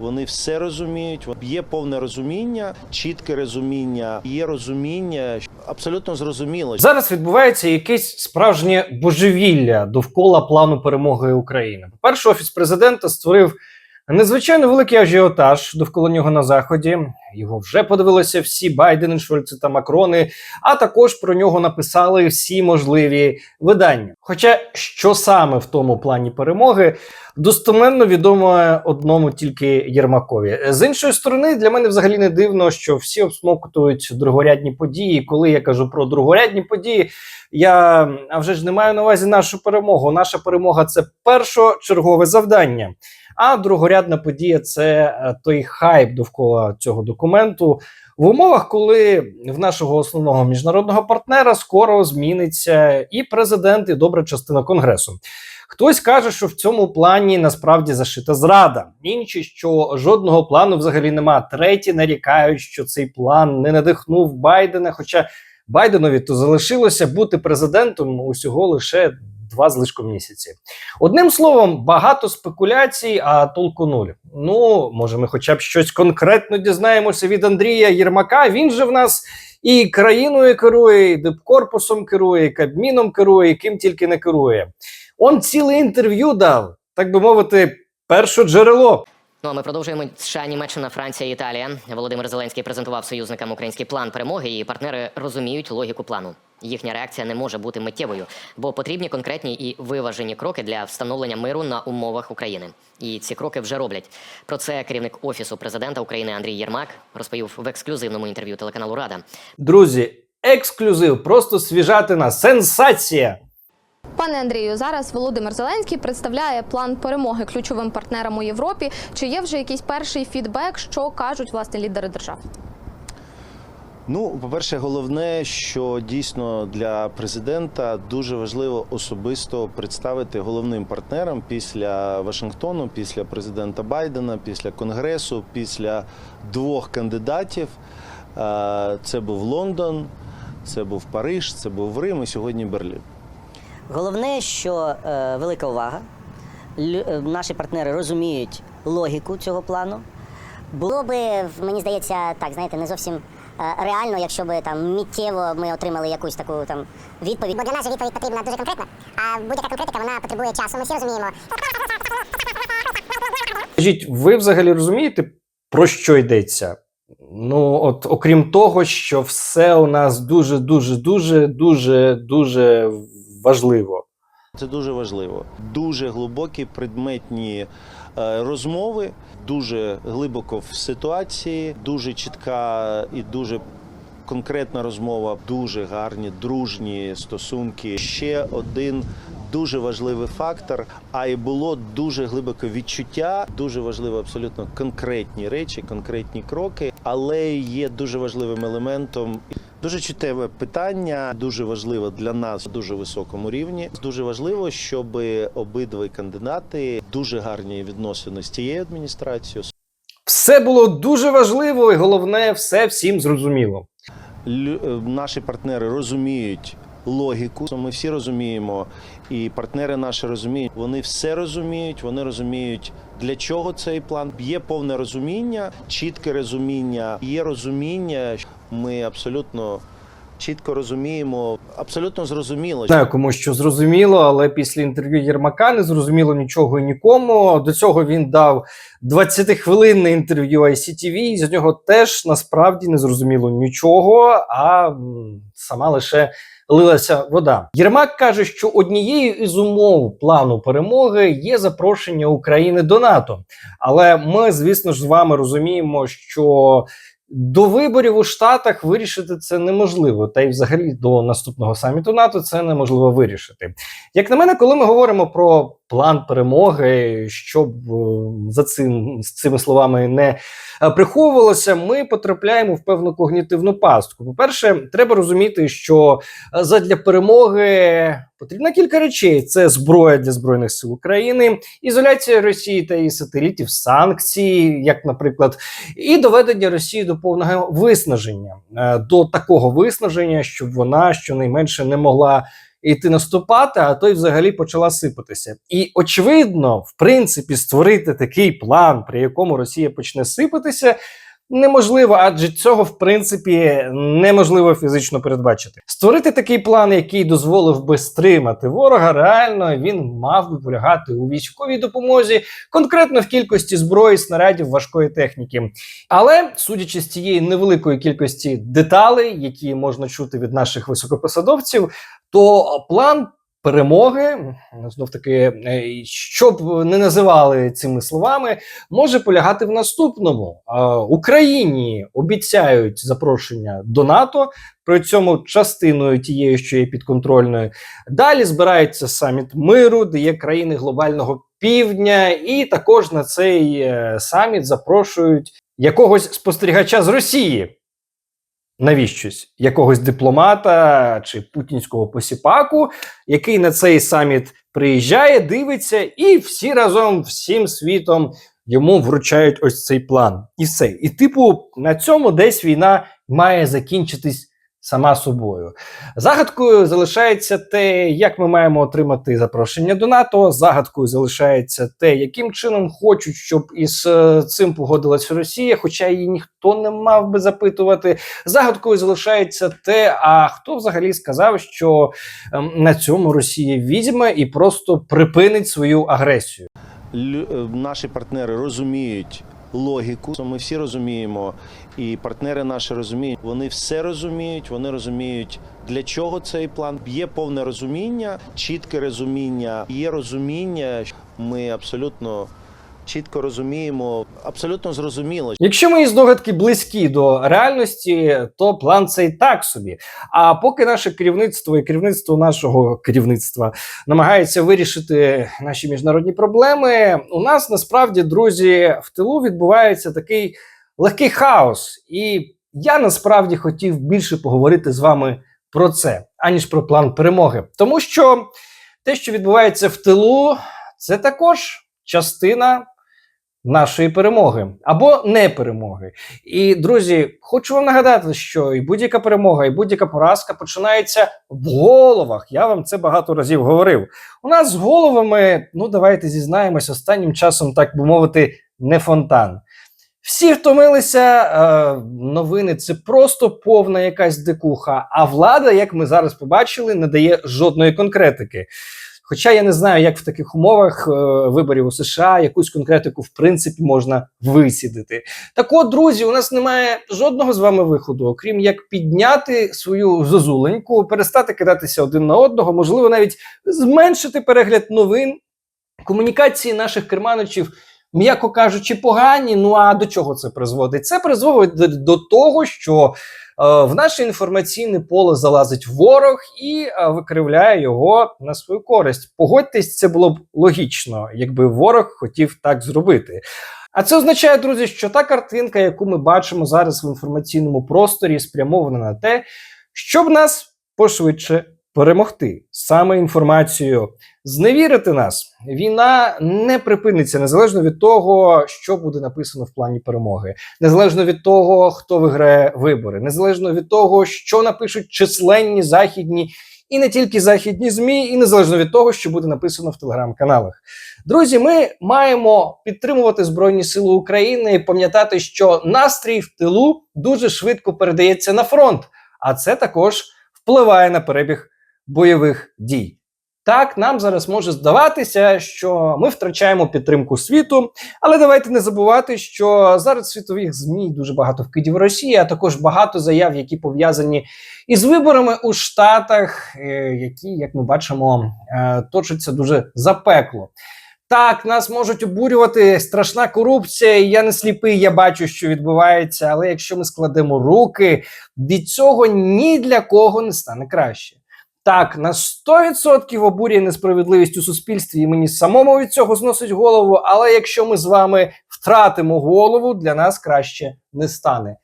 Вони все розуміють. Є повне розуміння, чітке розуміння, є розуміння абсолютно зрозуміло. Зараз відбувається якесь справжнє божевілля довкола плану перемоги України. По-перше, офіс президента створив незвичайно великий ажіотаж довкола нього на заході. Його вже подивилися всі Байдени, Шольци та Макрони, а також про нього написали всі можливі видання. Хоча що саме в тому плані перемоги достоменно відомо одному тільки Єрмакові. З іншої сторони, для мене взагалі не дивно, що всі обсмоктують другорядні події. Коли я кажу про другорядні події, я а вже ж не маю на увазі нашу перемогу. Наша перемога це першочергове завдання. А другорядна подія це е, той хайп довкола цього документу в умовах, коли в нашого основного міжнародного партнера скоро зміниться і президент, і добра частина конгресу. Хтось каже, що в цьому плані насправді зашита зрада. Інші, що жодного плану взагалі нема. Треті нарікають, що цей план не надихнув Байдена. Хоча Байденові то залишилося бути президентом усього лише два з лишком місяці. Одним словом, багато спекуляцій, а толку нуль. Ну, може, ми хоча б щось конкретно дізнаємося від Андрія Єрмака. Він же в нас і країною керує, і дипкорпусом керує, і кабміном керує, і ким тільки не керує. Он ціле інтерв'ю дав, так би мовити, перше джерело. Ну а ми продовжуємо США, Німеччина, Франція, Італія. Володимир Зеленський презентував союзникам український план перемоги, і партнери розуміють логіку плану. Їхня реакція не може бути миттєвою, бо потрібні конкретні і виважені кроки для встановлення миру на умовах України. І ці кроки вже роблять. Про це керівник офісу президента України Андрій Єрмак розповів в ексклюзивному інтерв'ю телеканалу Рада. Друзі, ексклюзив, просто свіжатина, сенсація. Пане Андрію, зараз Володимир Зеленський представляє план перемоги ключовим партнерам у Європі. Чи є вже якийсь перший фідбек, що кажуть власне лідери держав? Ну, по-перше, головне, що дійсно для президента дуже важливо особисто представити головним партнерам після Вашингтону, після президента Байдена, після Конгресу, після двох кандидатів. Е, Це був Лондон, це був Париж, це був Рим і сьогодні Берлін. Головне, що е, велика увага. Лю- е, наші партнери розуміють логіку цього плану. Було би, мені здається, так, знаєте, не зовсім реально, якщо би там миттєво ми отримали якусь таку там відповідь. Бо для нас же відповідь потрібна дуже конкретна, а будь-яка конкретика вона потребує часу. Ми всі розуміємо. Скажіть, ви взагалі розумієте, про що йдеться? Ну, от окрім того, що все у нас дуже, дуже, дуже, дуже, дуже важливо. Це дуже важливо. Дуже глибокі предметні розмови, дуже глибоко в ситуації, дуже чітка і дуже конкретна розмова, дуже гарні, дружні стосунки. Ще один дуже важливий фактор. А і було дуже глибоке відчуття. Дуже важливо абсолютно конкретні речі, конкретні кроки, але є дуже важливим елементом. Дуже чутливе питання, дуже важливо для нас на дуже високому рівні. Дуже важливо, щоб обидва кандидати дуже гарні відносини з тією адміністрацією. Все було дуже важливо, і головне, все всім зрозуміло. Лю- е, Наші партнери розуміють логіку. Ми всі розуміємо, і партнери наші розуміють. Вони все розуміють. Вони розуміють, для чого цей план. Є повне розуміння, чітке розуміння. Є розуміння. Ми абсолютно чітко розуміємо, абсолютно зрозуміло. Не кому що зрозуміло, але після інтерв'ю Єрмака не зрозуміло нічого нікому. До цього він дав 20-хвилинне інтерв'ю ICTV, і з нього теж насправді не зрозуміло нічого, а сама лише лилася вода. Єрмак каже, що однією із умов плану перемоги є запрошення України до НАТО. Але ми, звісно ж, з вами розуміємо, що до виборів у Штатах вирішити це неможливо, та й взагалі до наступного саміту НАТО це неможливо вирішити. Як на мене, коли ми говоримо про план перемоги, щоб е, за цим з цими словами не е, приховувалося, ми потрапляємо в певну когнітивну пастку. По-перше, треба розуміти, що е, задля перемоги потрібно кілька речей: це зброя для збройних сил України, ізоляція Росії та її сателітів, санкції, як, наприклад, і доведення Росії до повного виснаження, до такого виснаження, щоб вона щонайменше не могла йти наступати, а то й взагалі почала сипатися. І очевидно, в принципі, створити такий план, при якому Росія почне сипатися. Неможливо, адже цього в принципі неможливо фізично передбачити. Створити такий план, який дозволив би стримати ворога, реально він мав би полягати у військовій допомозі, конкретно в кількості зброї, снарядів, важкої техніки. Але судячи з цієї невеликої кількості деталей, які можна чути від наших високопосадовців, то план. Перемоги знов таки, щоб не називали цими словами, може полягати в наступному: Е, Україні обіцяють запрошення до НАТО, при цьому частиною тією, що є підконтрольною. Далі збирається саміт миру, де є країни глобального півдня, і також на цей е, саміт запрошують якогось спостерігача з Росії. Навіщось якогось дипломата чи путінського посіпаку, який на цей саміт приїжджає, дивиться, і всі разом, всім світом йому вручають ось цей план. І все. І, типу, на цьому десь війна має закінчитись сама собою. Загадкою залишається те, як ми маємо отримати запрошення до НАТО. Загадкою залишається те, яким чином хочуть, щоб із е, цим погодилась Росія, хоча її ніхто не мав би запитувати. Загадкою залишається те, а хто взагалі сказав, що ем, на цьому Росія візьме і просто припинить свою агресію. Е, Наші партнери розуміють логіку. Ми всі розуміємо, і партнери наші розуміють. Вони все розуміють. Вони розуміють, для чого цей план. Є повне розуміння, чітке розуміння. Є розуміння. Ми абсолютно чітко розуміємо, абсолютно зрозуміло, Якщо мої здогадки близькі до реальності, то план цей так собі. А поки наше керівництво і керівництво нашого керівництва намагається вирішити наші міжнародні проблеми, у нас насправді, друзі, в тилу відбувається такий легкий хаос. І я насправді хотів більше поговорити з вами про це, аніж про план перемоги. Тому що те, що відбувається в тилу, це також частина нашої перемоги або не перемоги. І друзі, хочу вам нагадати, що і будь-яка перемога, і будь-яка поразка починається в головах. Я вам це багато разів говорив. У нас з головами, ну давайте зізнаємось, останнім часом, так би мовити, не фонтан. Всі втомилися, е, новини це просто повна якась дикуха. А влада, як ми зараз побачили, не дає жодної конкретики. Хоча я не знаю, як в таких умовах е, виборів у США якусь конкретику в принципі можна висідити. Так от, друзі, у нас немає жодного з вами виходу, окрім як підняти свою зозуленьку, перестати кидатися один на одного, можливо, навіть зменшити перегляд новин. Комунікації наших керманичів, м'яко кажучи, погані. Ну а до чого це призводить? Це призводить до, того, що в наше інформаційне поле залазить ворог і е, викривляє його на свою користь. Погодьтесь, це було б логічно, якби ворог хотів так зробити. А це означає, друзі, що та картинка, яку ми бачимо зараз в інформаційному просторі, спрямована на те, щоб нас пошвидше перемогти саме інформацією, зневірити нас. Війна не припиниться незалежно від того, що буде написано в плані перемоги, незалежно від того, хто виграє вибори, незалежно від того, що напишуть численні західні і не тільки західні змі, і незалежно від того, що буде написано в телеграм-каналах. Друзі, ми маємо підтримувати Збройні Сили України і пам'ятати, що настрій в тилу дуже швидко передається на фронт, а це також впливає на перебіг бойових дій. Так, нам зараз може здаватися, що ми втрачаємо підтримку світу, але давайте не забувати, що зараз світових змі дуже багато вкидів Росії, а також багато заяв, які пов'язані із виборами у Штатах, е, які, як ми бачимо, е, точаться дуже запекло. Так, нас можуть обурювати страшна корупція, я не сліпий, я бачу, що відбувається. Але якщо ми складемо руки, від цього ні для кого не стане краще. Так, на 100% обурює несправедливість у суспільстві, і мені самому від цього зносить голову. Але якщо ми з вами втратимо голову, для нас краще не стане.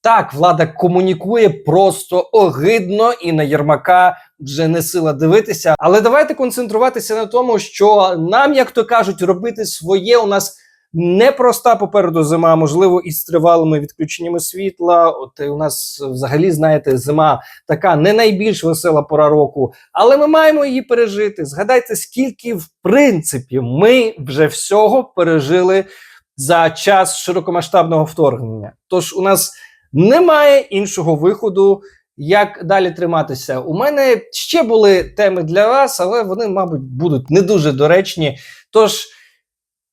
Так, влада комунікує просто огидно і на Єрмака вже не сила дивитися. Але давайте концентруватися на тому, що нам, як то кажуть, робити своє у нас непроста попереду зима, можливо, із тривалими відключеннями світла. От у нас взагалі, знаєте, зима така не найбільш весела пора року, але ми маємо її пережити. Згадайте, скільки в принципі ми вже всього пережили за час широкомасштабного вторгнення. Тож у нас немає іншого виходу. Як далі триматися? У мене ще були теми для вас, але вони, мабуть, будуть не дуже доречні. Тож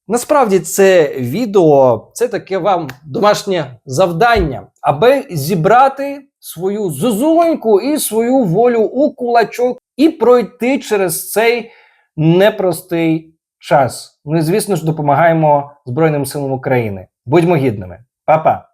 насправді це відео це таке вам домашнє завдання, аби зібрати свою зозоньку і свою волю у кулачок і пройти через цей непростий час. Ми, звісно ж, допомагаємо Збройним силам України. Будьмо гідними, Па-па!